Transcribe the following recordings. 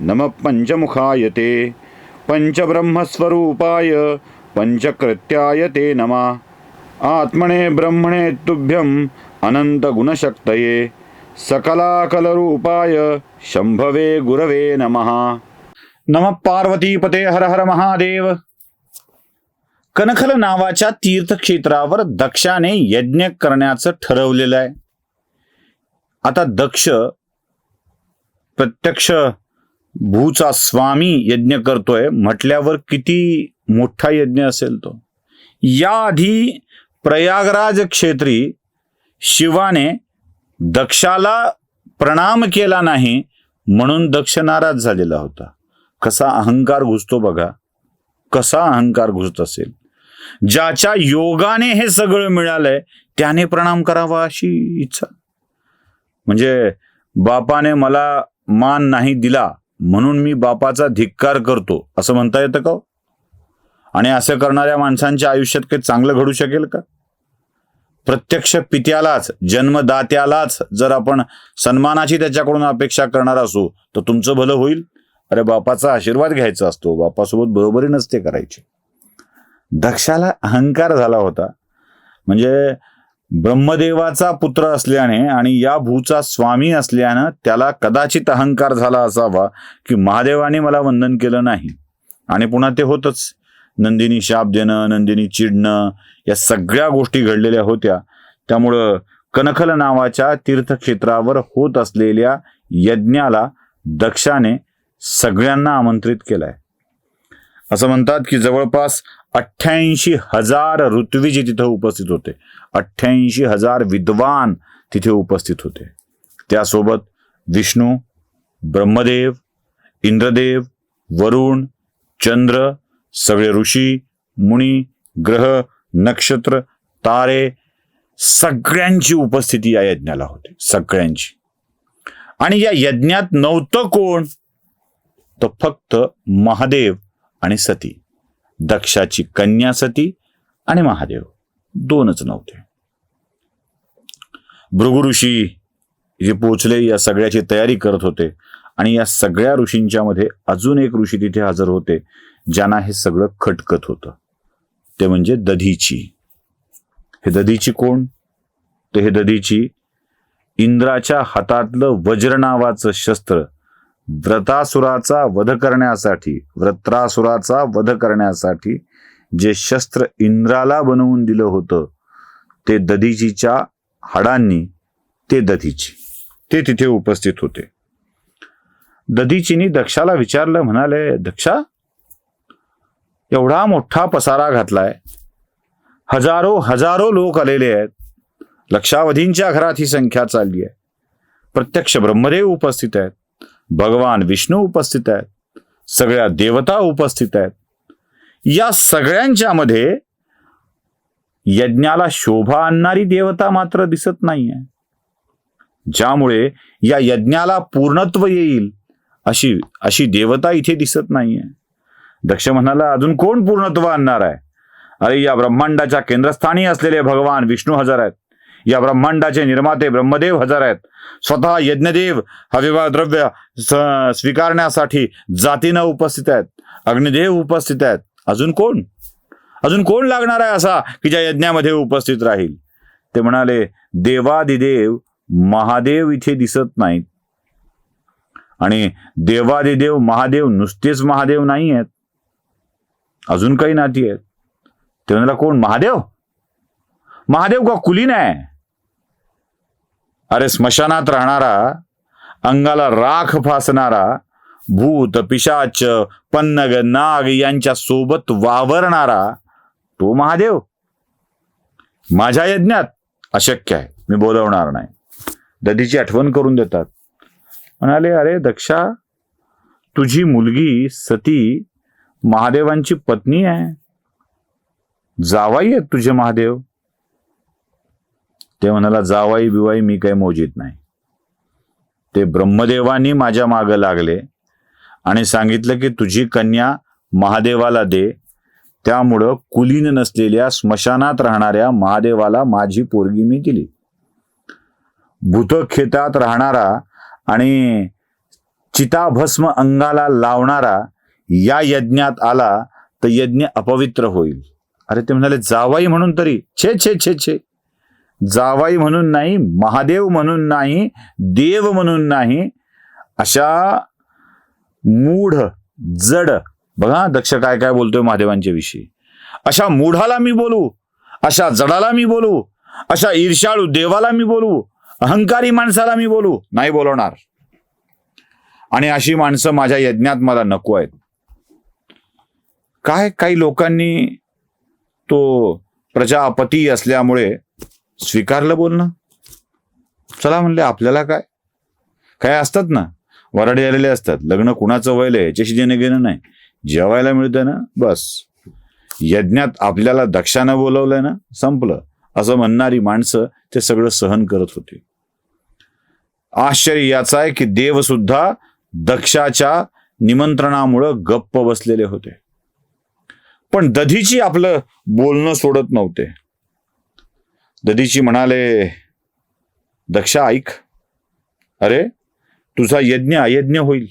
नम पंचमुखाय ते पंचब्रह्मस्वरूपाय पंचकृत्याय ते नमः। आत्मने ब्रह्मणे तुभ्यम् अनन्तगुणशक्तये सकलाकलरूपाय शंभवे गुरवे नमः। नम पार्वतीपते हर हर महादेव। कनखल नावाच्या तीर्थक्षेत्रावर दक्षाने यज्ञ करण्याचं ठरवलेलं आहे. आता दक्ष प्रत्यक्ष भूचा स्वामी यज्ञ करतोय म्हटल्यावर किती मोठा यज्ञ असेल तो. याआधी प्रयागराज क्षेत्री शिवाने दक्षाला प्रणाम केला नाही म्हणून दक्ष नाराज झालेला होता. कसा अहंकार घुसतो बघा. कसा अहंकार घुसत असेल. ज्याच्या योगाने हे सगळं मिळालंय त्याने प्रणाम करावा अशी इच्छा. म्हणजे बापाने मला मान नाही दिला म्हणून मी बापाचा धिक्कार करतो असं म्हणता येतं का हो? आणि असं करणाऱ्या माणसांच्या आयुष्यात काही चांगलं घडू शकेल का? प्रत्यक्ष पित्यालाच जन्मदात्यालाच जर आपण सन्मानाची त्याच्याकडून अपेक्षा करणार असू तर तुमचं भलं होईल. अरे बापाचा आशीर्वाद घ्यायचा असतो बापासोबत बरोबरी नसते करायची. दक्षाला अहंकार झाला होता. म्हणजे ब्रह्मदेवाचा पुत्र असल्याने आणि या भूचा स्वामी असल्यानं त्याला कदाचित अहंकार झाला असावा की महादेवाने मला वंदन केलं नाही. आणि पुन्हा ते होतच. नंदिनी शाप देणं नंदिनी चिडणं या सगळ्या गोष्टी घडलेल्या होत्या. त्यामुळं कनखल नावाच्या तीर्थक्षेत्रावर होत असलेल्या यज्ञाला दक्षाने सगळ्यांना आमंत्रित केलाय. असं म्हणतात की जवळपास अठ्ठ्याऐंशी हजार ऋत्विजी तिथं उपस्थित होते. अठ्ठ्याऐंशी हजार विद्वान तिथे उपस्थित होते. त्यासोबत विष्णू ब्रह्मदेव इंद्रदेव वरुण चंद्र सगळे ऋषी मुनी ग्रह नक्षत्र तारे सगळ्यांची उपस्थिती या यज्ञाला होती. सगळ्यांची. आणि या यज्ञात नव्हतं कोण? तर फक्त महादेव आणि सती. दक्षाची कन्या सती आणि महादेव. दोनच नव्हते. भृगु ऋषी जे पोचले या सगळ्याची तयारी करत होते आणि या सगळ्या ऋषींच्या मध्ये अजून एक ऋषी तिथे हजर होते ज्यांना हे सगळं खटकत होतं. ते म्हणजे दधीची. हे दधीची कोण? तर हे दधीची इंद्राच्या हातातलं वज्र नावाचं शस्त्र व्रतासुराचा वध करण्यासाठी व्रत्रासुराचा वध करण्यासाठी जे शस्त्र इंद्राला बनवून दिलं होतं ते दधीचीच्या हाडांनी ते दधीची ते तिथे उपस्थित होते. दधीचीनी दक्षाला विचारलं म्हणाले दक्षा एवढा मोठा पसारा घातलाय. हजारो हजारो लोक आलेले आहेत. लक्षावधींच्या घरात ही संख्या चालली आहे. प्रत्यक्ष ब्रह्मदेव उपस्थित आहेत. भगवान विष्णू उपस्थित आहेत. सगळ्या देवता उपस्थित आहेत. या सगळ्यांच्या मध्ये यज्ञाला शोभा आणणारी देवता मात्र दिसत नाहीये. ज्यामुळे या यज्ञाला पूर्णत्व येईल अशी अशी देवता इथे दिसत नाहीये. दक्ष म्हणाला अजून कोण पूर्णत्व आणणार आहे? अरे या ब्रह्मांडाच्या केंद्रस्थानी असलेले भगवान विष्णू हजर आहेत. या ब्रह्मांडाचे निर्माते ब्रह्मदेव हजर आहेत. स्वतः यज्ञदेव हा विवाह द्रव्य स्वीकारण्यासाठी जातीनं उपस्थित आहेत. अग्निदेव उपस्थित आहेत. अजून कोण? अजून कोण लागणार आहे असा की ज्या यज्ञामध्ये उपस्थित राहील? ते म्हणाले देवादिदेव महादेव इथे दिसत नाहीत. आणि देवादिदेव महादेव नुसतेच महादेव नाही आहेत. अजून काही नाती आहेत. ते म्हणाला कोण? महादेव? महादेव का कुलीन आहे? अरे स्मशानात राहणारा अंगाला राख फासणारा भूत पिशाच पन्नग नाग यांच्या सोबत वावरणारा तो महादेव. माझ्या यज्ञात अशक्य आहे मी बोलवणार नाही. दधीची आठवण करून देतात. म्हणाले अरे दक्षा तुझी मुलगी सती महादेवांची पत्नी आहे. जावाई आहेत तुझे महादेव. ते म्हणाला जावाई बिवाई मी काही मोजित नाही. ते ब्रह्मदेवानी माझ्या मागं लागले आणि सांगितलं की तुझी कन्या महादेवाला दे. त्यामुळं कुलीन नसलेल्या स्मशानात राहणाऱ्या महादेवाला माझी पोरगी मी दिली. भूतखेतात राहणारा आणि चिताभस्म अंगाला लावणारा या यज्ञात आला तर यज्ञ अपवित्र होईल. अरे ते म्हणाले जावाई म्हणून तरी छे छे छे छे. जावाई म्हणून नाही महादेव म्हणून नाही देव म्हणून नाही अशा मूढ जड बघा दक्ष काय काय बोलतोय महादेवांच्या विषयी. अशा मूढाला मी बोलू अशा जडाला मी बोलू अशा ईर्षाळू देवाला मी बोलू अहंकारी माणसाला मी बोलू नाही बोलवणार. आणि अशी माणसं माझ्या यज्ञात मला नको आहेत. काय काही लोकांनी तो प्रजापती असल्यामुळे स्वीकारलं बोलणं? चला म्हणले आपल्याला काय? काय असतात ना वराडे आलेले असतात. लग्न कुणाचं व्हायला याच्याशी देणं घेणं नाही. जेवायला मिळतं ना बस. यज्ञात आपल्याला दक्षानं बोलवलंय ना संपलं. असं म्हणणारी माणसं ते सगळं सहन करत होते. आश्चर्य याचं आहे की देव सुद्धा दक्षाच्या निमंत्रणामुळं गप्प बसलेले होते. पण दधीची आपलं बोलणं सोडत नव्हते. दधीची म्हणाले दक्षा ऐक. अरे तुझा यज्ञ अयज्ञ होईल.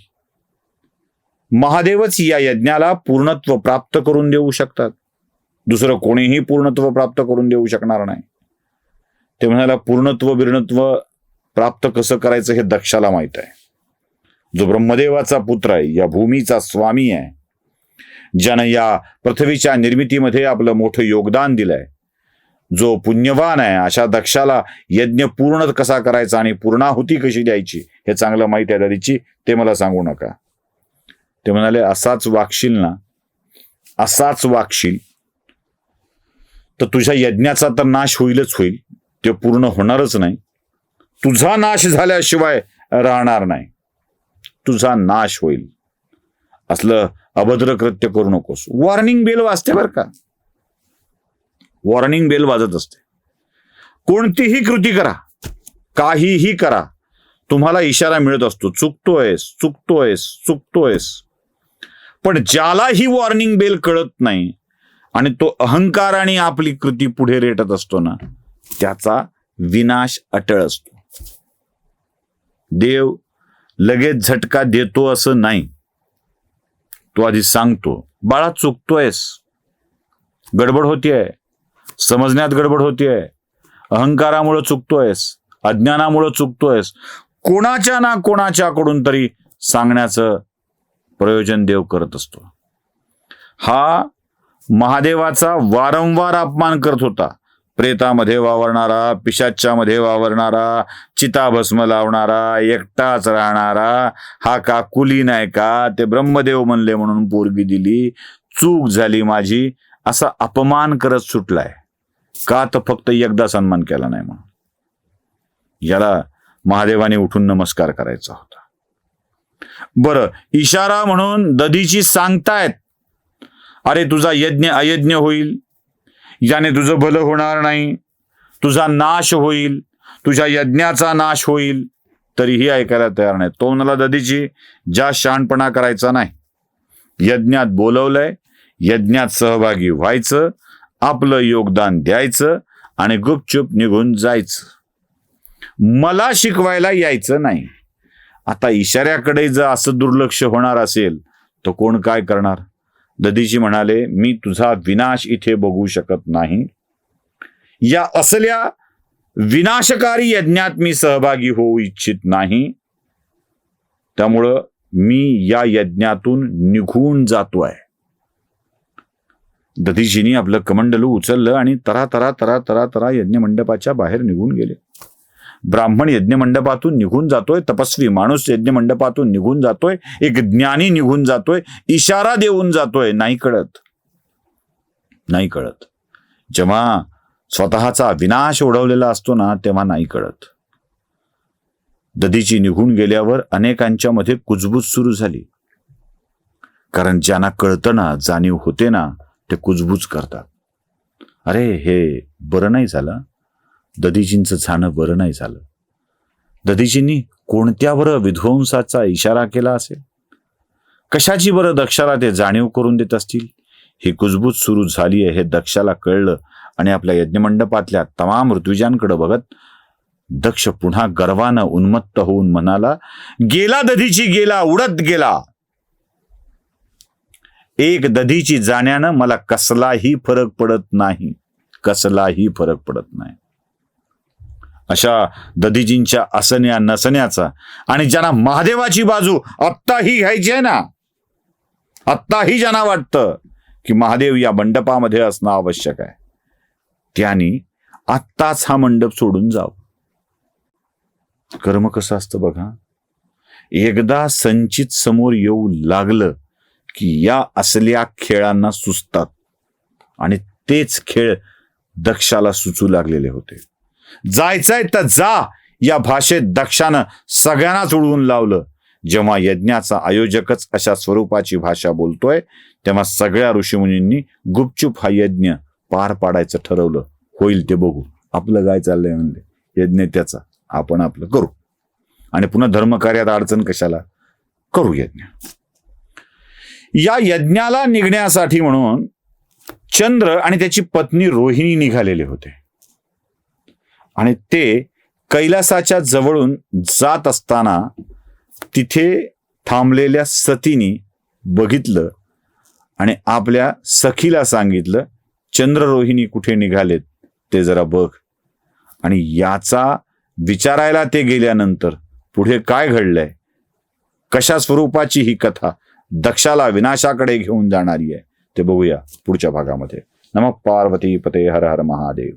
महादेवच या यज्ञाला पूर्णत्व प्राप्त करून देऊ शकतात. दुसरं कोणीही पूर्णत्व प्राप्त करून देऊ शकणार नाही. ते म्हणाला पूर्णत्व बिर्णत्व प्राप्त कसं करायचं हे दक्षाला माहीत आहे. जो ब्रह्मदेवाचा पुत्र आहे या भूमीचा स्वामी आहे ज्यानं या पृथ्वीच्या निर्मितीमध्ये आपलं मोठं योगदान दिलंय जो पुण्यवान आहे अशा दक्षाला यज्ञ पूर्ण कसा करायचा आणि पूर्णाहुती कशी द्यायची हे चांगलं माहिती आहे दादीची ते मला सांगू नका. ते म्हणाले असाच वागशील ना असाच वागशील तर तुझ्या यज्ञाचा तर नाश होईलच होईल ते पूर्ण होणारच नाही. तुझा नाश झाल्याशिवाय राहणार नाही. तुझा नाश होईल. असलं अभद्र कृत्य करू नकोस. वॉर्निंग बेल वाजते बरं का. वॉर्निंग बेल वाजत असते. कोणतीही कृती करा. काहीही करा. तुम्हाला इशारा मिळत असतो. चुकतोयस चुकतोयस चुकतोयस. पण ज्याला ही वॉर्निंग बेल कळत नाही आणि तो अहंकाराने आपली कृती पुढे रेटत असतो ना त्याचा विनाश अटळ असतो. देव लगेच झटका देतो असं नाही. तो आधी सांगतो बाळा चुकतोयस. गडबड होतीये. समजण्यात गडबड होतीये. अहंकारामुळं चुकतोयस अज्ञानामुळं चुकतोयस. कोणाच्या ना कोणाच्याकडून तरी सांगण्याचं प्रयोजन देव करत असतो. हा महादेवाचा वारंवार अपमान करत होता. प्रेतामध्ये वावरणारा पिशाच्यामध्ये वावरणारा चिताभस्म लावणारा एकटाच राहणारा हा का कुली नाही का? ते ब्रह्मदेव म्हणले म्हणून पोरगी दिली. चूक झाली माझी. असा अपमान करत सुटलाय. का तर फक्त एकदा सन्मान केला नाही म्हणून? याला महादेवाने उठून नमस्कार करायचा होता. बरं इशारा म्हणून दधीची सांगतायत अरे तुझा यज्ञ अयज्ञ होईल. याने तुझं भलं होणार नाही. तुझा नाश होईल. तुझ्या यज्ञाचा नाश होईल. तरीही ऐकायला तयार नाही तो म्हणाला दधीची ज्या शहाणपणा करायचा नाही यज्ञात बोलवलंय यज्ञात सहभागी व्हायचं आपलं योगदान द्यायचं आणि गुपचूप निघून जायचं. मला शिकवायला यायचं नाही. आता इशाऱ्याकडे जर असं दुर्लक्ष होणार असेल तर कोण काय करणार? दधीजी म्हणाले मी तुझा विनाश इथे बघू शकत नाही. या असल्या विनाशकारी यज्ञात मी सहभागी होऊ इच्छित नाही. त्यामुळं मी या यज्ञातून निघून जातो आहे दधीजीने आपलं कमंडलू उचललं आणि तरा तरा तरा तरा तरा यज्ञ मंडपाच्या बाहेर निघून गेले. ब्राह्मण यज्ञ मंडपातून निघून जातोय तपस्वी माणूस यज्ञ मंडपातून निघून जातोय एक ज्ञानी निघून जातोय इशारा देऊन जातोय. नाही कळत. नाही कळत. जेव्हा स्वतःचा विनाश ओढवलेला असतो ना तेव्हा नाही कळत. दधीची निघून गेल्यावर अनेकांच्या मध्ये कुजबूज सुरू झाली. कारण ज्यांना कळतं ना जाणीव होते ना ते कुजबूज करतात. अरे हे बरं नाही झालं. दधीजींचं झाणं बरं नाही झालं. दधीजींनी कोणत्या बरं विध्वंसाचा इशारा केला असेल? कशाची बरं दक्षाला ते जाणीव करून देत असतील? ही कुजबूज सुरू झाली आहे हे दक्षाला कळलं आणि आपल्या यज्ञमंडपातल्या तमाम ऋतुजांकडे बघत दक्ष पुन्हा गर्वानं उन्मत्त होऊन म्हणाला गेला दधीची गेला उडत गेला. एक दधीची जाण्यानं मला कसलाही फरक पडत नाही. कसलाही फरक पडत नाही. अशा दधीजींच्या असण्या नसण्याचा आणि ज्यांना महादेवाची बाजू आत्ताही घ्यायची आहे ना आत्ताही ज्यांना वाटतं की महादेव या मंडपामध्ये असणं आवश्यक आहे त्यांनी आत्ताच हा मंडप सोडून जाव. कर्म कसं असतं बघा? एकदा संचित समोर येऊ लागलं की या असल्या खेळांना सुचतात. आणि तेच खेळ दक्षाला सुचू लागलेले होते. जायचंय तर जा या भाषेत दक्षानं सगळ्यांनाच उडवून लावलं. जेव्हा यज्ञाचा आयोजकच अशा स्वरूपाची भाषा बोलतोय तेव्हा सगळ्या ऋषीमुनींनी गुपचूप हा यज्ञ पार पाडायचं ठरवलं. होईल ते बघू. आपलं काय चाललंय म्हणले. यज्ञ त्याचा. आपण आपलं करू. आणि पुन्हा धर्मकार्यात अडचण कशाला? करू यज्ञ. या यज्ञाला निघण्यासाठी म्हणून चंद्र आणि त्याची पत्नी रोहिणी निघालेले होते. आणि ते कैलासाच्या जवळून जात असताना तिथे थांबलेल्या सतीनी बघितलं आणि आपल्या सखीला सांगितलं चंद्ररोहिणी कुठे निघालेत ते जरा बघ. आणि याचा विचारायला ते गेल्यानंतर पुढे काय घडलंय? कशा स्वरूपाची ही कथा? दक्षाला विनाशाकडे घेऊन जाणारी आहे. ते बघूया पुढच्या भागामध्ये. नम पार्वती पते हर हर महादेव.